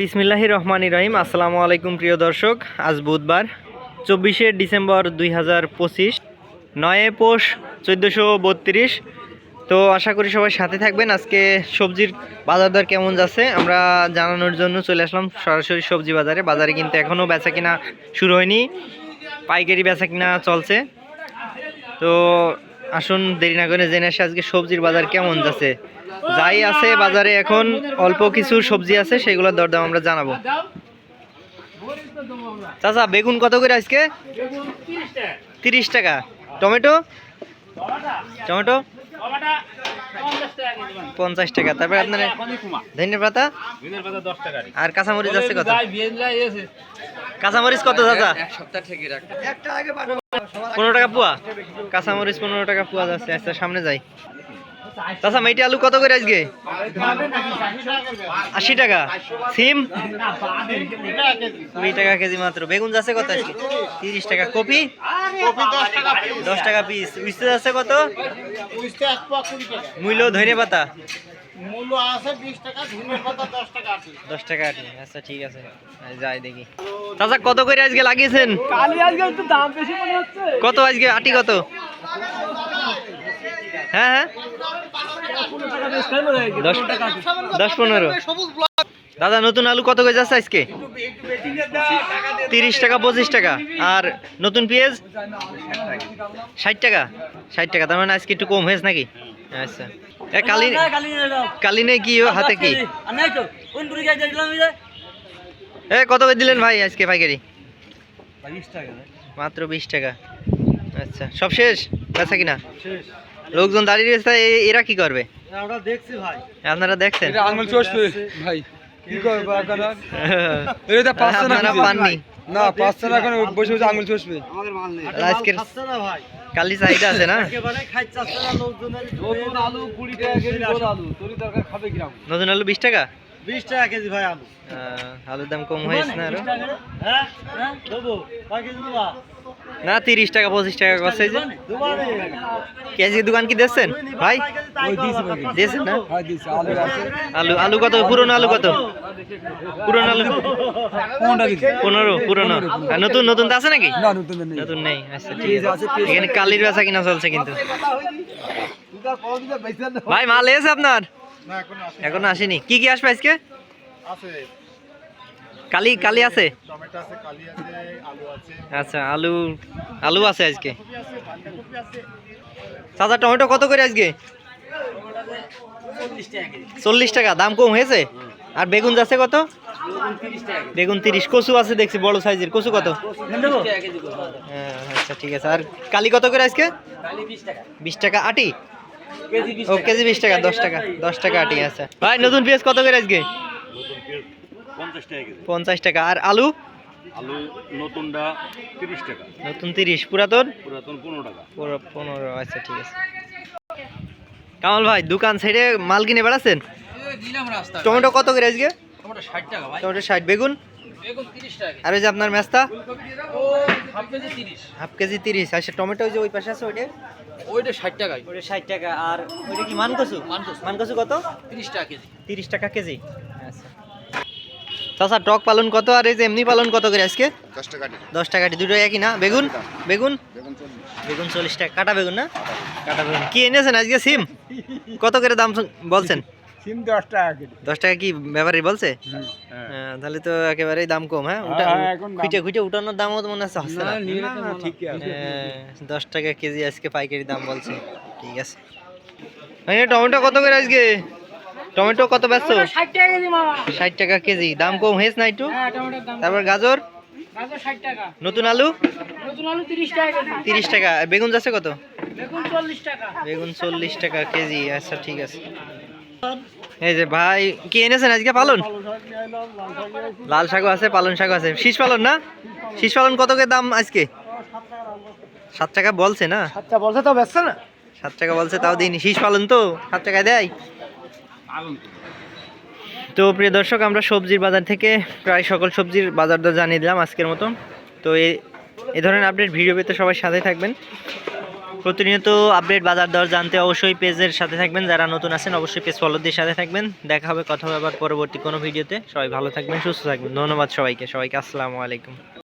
বিসমিল্লাহ রহমান রহিম। আসসালামু আলাইকুম প্রিয় দর্শক, আজ বুধবার, চব্বিশে ডিসেম্বর দুই হাজার পঁচিশ, নয়ে পোষ চোদ্দোশো বত্রিশ। তো আশা করি সবাই সাথে থাকবেন। আজকে সবজির বাজার দর কেমন যাচ্ছে, আমরা জানানোর জন্য চলে আসলাম। সরাসরি সবজি বাজারে বাজারে কিন্তু এখনও বেচা কিনা শুরু হয়নি। পাইকারি বেচা কিনা চলছে। তো আসুন দেরি না করে জেনে আসি আজকে সবজির বাজার কেমন যাচ্ছে। যাই আছে বাজারে এখন অল্প কিছু সবজি আছে, সেগুলোর দরদাম আমরা জানাব। চাচা, বেগুন কত করে আজকে? তিরিশ টাকা। টমেটো? টমেটো? পঞ্চাশ টাকা। তারপরে আপনার ধন্যবাদ পাতা? আর কাঁচামরিচ আছে কত? কাঁচামরিচ কত, চাচা? পনেরো টাকা পোয়া। কাঁচামরিচ পনেরো টাকা পোয়া যাচ্ছে। আচ্ছা সামনে যাই। চাচা মেটি আলু কত করে আজকে? আশি টাকা। সিম? কুড়ি টাকা কেজি মাত্র। বেগুন যাচ্ছে কত আজকে? তিরিশ টাকা। কপি? দশ টাকা পিস উইস্তে যাচ্ছে কত? মূল্য ধনে পাতা? দশ টাকা আটি। আচ্ছা ঠিক আছে। যাই দেখি। চাচা, কত করে আজকে লাগিয়েছেন? কত আজকে? আটি কত? হ্যাঁ হ্যাঁ। দশ পনেরো দাদা, নতুন আলু কত করে যাচ্ছে আজকে? তিরিশ টাকা, পঁচিশ টাকা। আর নতুন পেঁয়াজ? ষাট টাকা। ষাট টাকা, তার মানে আজকে একটু কম হয়েছে নাকি? আচ্ছা। কালি কালিনে কি হাতে কি? এ, কত করে দিলেন ভাই আজকে পাইকারি? মাত্র বিশ টাকা। আচ্ছা সব শেষ? বেচা কিনা? লোকজন দাঁড়িয়ে রয়েছে এরা কি করবে? আমরা দেখছি ভাই। আপনারা দেখছেন? এটা আঙুল চষবে ভাই। কি করব এখন আর? এটা পাঁচশো না আপনারা পাননি। না পাঁচশো না এখন বসে বসে আঙুল চষবে। আমাদের মাল নেই। আর না ভাই। কালি চাহিদা আছে না? নতুন আলু কুড়ি টাকা কেজি আলু। তোর দরকার খাবে কিরাম। নতুন আলু বিশ টাকা? বিশ টাকা কেজি ভাই আলু। আলুর দাম কম হয়েছে না আরও? হ্যাঁ হ্যাঁ দেবো। কয় কেজি দেবা? না তিরিশ টাকা পঁচিশ টাকা কষ্ট হয়েছে দুবারে কেজি দোকান কি দিচ্ছেন ভাই? দিয়েছেন না? হ্যাঁ আলু আলু আলু কত? পুরনো আলু কত? পুরনো আলু পনেরো পুরনো। আর নতুন নতুন তো আছে নাকি? নতুন নেই। আচ্ছা ঠিক আছে। এখানে কালির বেচা কিনা চলছে কিন্তু। ভাই মাল এসে আপনার? এখন এখনও আসেনি। কি কি আসবে আজকে? আছে। কালি কালি আছে? টমেটো আছে কালি আছে আলু আছে। আচ্ছা আলু আলু আছে আজকে? কপি আছে বাঁধাকপি আছে। চাচা টমেটো কত করে আজকে? চল্লিশ টাকা দাম কম হয়েছে? আর বেগুন যাচ্ছে কত? বেগুন তিরিশ কচু আছে দেখছি বড় সাইজের। কচু কত? হ্যাঁ, আচ্ছা ঠিক আছে। আর কালি কত করে আজকে? বিশ টাকা। আটি? ও কেজি বিশ টাকা দশ টাকা দশ টাকা আটি আচ্ছা। ভাই নতুন পেঁয়াজ কত করে আজকে? পঞ্চাশ টাকা টাকা। আর আলু? আলু নতুনটা তিরিশ টাকা। নতুন তিরিশ। পুরাতন? পুরাতন পনেরো টাকা। পুরো পনেরো আচ্ছা ঠিক আছে। কামাল ভাই দোকান ছেড়ে মাল কিনে বেড়াচ্ছেন? টমেটো কত করে আজকে? টমেটো ষাট বেগুন? আর ওই যে আপনার মেস্তা? হাফ কেজি তিরিশ। আচ্ছা টমেটো ওই যে ওই পাশে আছে ওইটা? ওইটা ষাট টাকায় ওইটা ষাট টাকা। আর ওইটা কি মানকসু মানকসু কত? তিরিশ টাকা কেজি। তিরিশ টাকা কেজি। চাচা টক পালন কত আর এই যে এমনি পালন কত করে আজকে? দশ টাকা দশ টাকা দুটো একই না? বেগুন? বেগুন? বেগুন চল্লিশ। টাকা। কাটা বেগুন না? কাটা বেগুন। কি এনেছেন আজকে সিম? কত করে দাম বলছেন? সিম দশ টাকা দশ টাকা কি ব্যাপারই বলছে? হ্যাঁ, তাহলে তো একেবারেই দাম কম হ্যাঁ? উঠা হ্যাঁ, খুঁটে খুঁটে উঠানোর দামও তো মনে হচ্ছে হচ্ছে না। ঠিক আছে। হ্যাঁ, দশ টাকা কেজি আজকে পাইকারি দাম বলছে। ঠিক আছে। টমেটো কত করে আজকে? টমেটো কত ব্যস্ত ষাট টাকা কেজি মামা। ষাট টাকা কেজি। দাম কম হয়েছে না একটু? হ্যাঁ টমেটোর দাম। তারপর গাজর? টাকা। নতুন আলু? নতুন আলু তিরিশ টাকা টাকা। বেগুন যাচ্ছে কত? বেগুন চল্লিশ টাকা। টাকা কেজি। আচ্ছা ঠিক আছে। এই যে ভাই কি এনেছেন আজকে পালন? লাল শাকও আছে পালন শাকও আছে। শীষ পালন না? শীষ পালন কত করে দাম আজকে? সাত টাকা বলছে না? আচ্ছা বলছে তো বেচছে না? সাত টাকা বলছে তাও দিন শীষ পালন তো? সাত টাকা দেয়? তো প্রিয় দর্শক, আমরা সবজির বাজার থেকে প্রায় সকল সবজির বাজার দর জানিয়ে দিলাম আজকের মতো। তো এ ধরনের আপডেট ভিডিও পেতে সবাই সাথে থাকবেন। প্রতিনিয়ত আপডেট বাজার দর জানতে অবশ্যই পেজের সাথে থাকবেন। যারা নতুন আছেন, অবশ্যই পেজ ফলো দিয়ে সাথে থাকবেন। দেখা হবে কথা হবে আবার পরবর্তী কোনো ভিডিওতে সবাই ভালো থাকবেন, সুস্থ থাকবেন। ধন্যবাদ সবাইকে। সবাইকে আসসালামু আলাইকুম।